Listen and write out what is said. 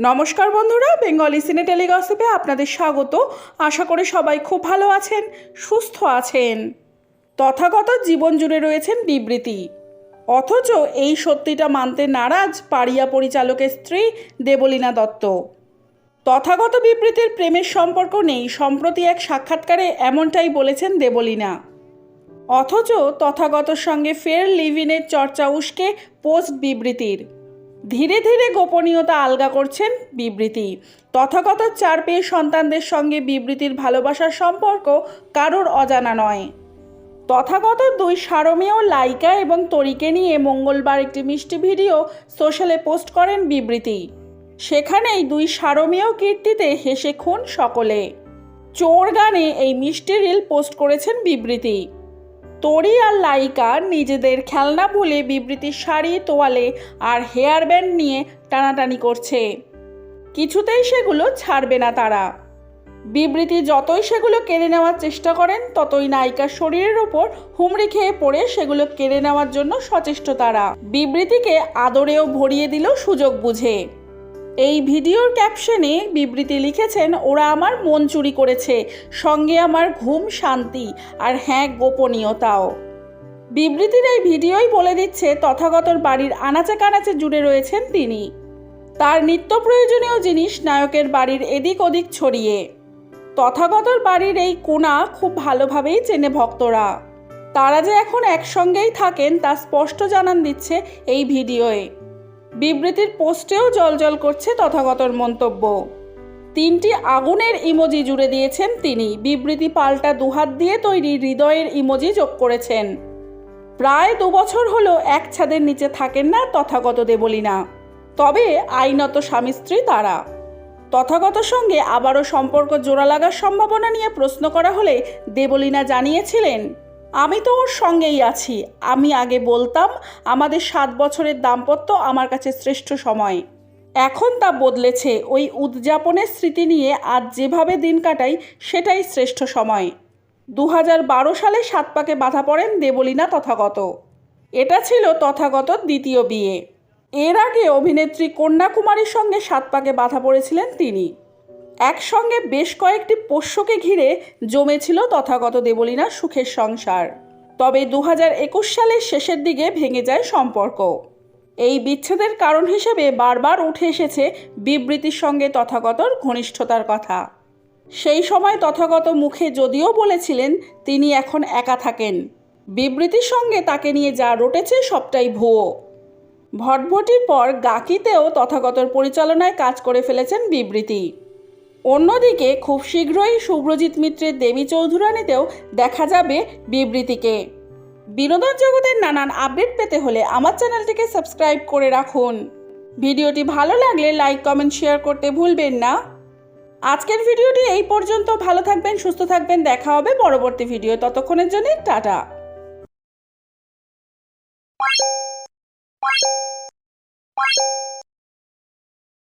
নমস্কার বন্ধুরা, বেঙ্গলি সিনে টেলিগসিপে আপনাদের স্বাগত। আশা করি সবাই খুব ভালো আছেন, সুস্থ আছেন। তথাগত জীবন জুড়ে রয়েছেন বিবৃতি। অথচ এই সত্যিটা মানতে নারাজ পাড়িয়া পরিচালকের স্ত্রী দেবলীনা দত্ত। তথাগত বিবৃতির প্রেমের সম্পর্ক নেই, সম্প্রতি এক সাক্ষাৎকারে এমনটাই বলেছেন দেবলীনা। অথচ তথাগতর সঙ্গে ফের লিভিনের চর্চা উস্কে পোস্ট বিবৃতির। ধীরে ধীরে গোপনীয়তা আলগা করছেন বিবৃতি। তথাগত চার পেয়ে সন্তানদের সঙ্গে বিবৃতির ভালোবাসার সম্পর্ক কারোর অজানা নয়। তথাগত দুই সারমেয় লাইকা এবং তরিকে নিয়ে মঙ্গলবার একটি মিষ্টি ভিডিও সোশ্যালে পোস্ট করেন বিবৃতি। সেখানেই দুই সারমেয় কীর্তিতে হেসে খুন সকলে। চোর গানে এই মিষ্টি রিল পোস্ট করেছেন বিবৃতি। তরি আর লাইকা নিজেদের খেলনা ভুলে বিবৃতির শাড়ি তোয়ালে আর হেয়ার ব্যান্ড নিয়ে টানাটানি করছে। কিছুতেই সেগুলো ছাড়বে না তারা। বিবৃতি যতই সেগুলো কেড়ে নেওয়ার চেষ্টা করেন, ততই নায়িকার শরীরের ওপর হুমড়ি খেয়ে পড়ে সেগুলো কেড়ে নেওয়ার জন্য সচেষ্ট তারা। বিবৃতিকে আদরেও ভরিয়ে দিল সুযোগ বুঝে। এই ভিডিওর ক্যাপশনে বিবৃতি লিখেছেন, ওরা আমার মন চুরি করেছে, সঙ্গে আমার ঘুম শান্তি, আর হ্যাঁ গোপনীয়তাও। বিবৃতির এই ভিডিওই বলে দিচ্ছে, তথাগতর বাড়ির আনাচে কানাচে জুড়ে রয়েছেন তিনি। তার নিত্য প্রয়োজনীয় জিনিস নায়কের বাড়ির এদিক ওদিক ছড়িয়ে। তথাগতর বাড়ির এই কোণা খুব ভালোভাবেই চেনে ভক্তরা। তারা যে এখন একসঙ্গেই থাকেন, তা স্পষ্ট জানান দিচ্ছে এই ভিডিওয়ে। বিবৃতির পোস্টেও জলজল করছে তথাগতর মন্তব্য। তিনটি আগুনের ইমোজি জুড়ে দিয়েছেন তিনি। বিবৃতি পাল্টা দুহাত দিয়ে তৈরি হৃদয়ের ইমোজি যোগ করেছেন। প্রায় দু বছর হলো এক ছাদের নিচে থাকেন না তথাগত দেবলীনা। তবে আইনত স্বামী স্ত্রী তারা। তথাগতর সঙ্গে আবারও সম্পর্ক জোড়া লাগার সম্ভাবনা নিয়ে প্রশ্ন করা হলে দেবলীনা জানিয়েছিলেন আমি তো ওর সঙ্গেই আছি। আমি আগে বলতাম, আমাদের সাত বছরের দাম্পত্য আমার কাছে শ্রেষ্ঠ সময়। এখন তা বদলেছে। ওই উদযাপনের স্মৃতি নিয়ে আজ যেভাবে দিন কাটাই, সেটাই শ্রেষ্ঠ সময়। দু সালে সাত পাকে বাধা পড়েন দেবলীনা তথাগত। এটা ছিল তথাগত দ্বিতীয় বিয়ে। এর আগে অভিনেত্রী কন্যাকুমারীর সঙ্গে সাত পাকে বাধা পড়েছিলেন তিনি। একসঙ্গে বেশ কয়েকটি পোষ্যকে ঘিরে জমেছিল তথাগত দেবলীনার সুখের সংসার। তবে দু একুশ সালের শেষের দিকে ভেঙে যায় সম্পর্ক। এই বিচ্ছেদের কারণ হিসেবে বারবার উঠে এসেছে বিবৃতির সঙ্গে তথাগতর ঘনিষ্ঠতার কথা। সেই সময় তথাগত মুখে যদিও বলেছিলেন, তিনি এখন একা থাকেন। বিবৃতির সঙ্গে তাকে নিয়ে যা রটেছে সবটাই ভুয়ো। ভটভটির পর গাকিতেও তথাগতর পরিচালনায় কাজ করে ফেলেছেন বিবৃতি। অন্যদিকে খুব শীঘ্রই শুভ্রজিৎ মিত্রের দেবী চৌধুরানীতেও দেখা যাবে বিবৃতিকে। বিনোদন জগতের নানান আপডেট পেতে হলে আমার চ্যানেলটিকে সাবস্ক্রাইব করে রাখুন। ভিডিওটি ভালো লাগলে লাইক, কমেন্ট, শেয়ার করতে ভুলবেন না। আজকের ভিডিওটি এই পর্যন্ত। ভালো থাকবেন, সুস্থ থাকবেন। দেখা হবে পরবর্তী ভিডিও। ততক্ষণের জন্য টাটা।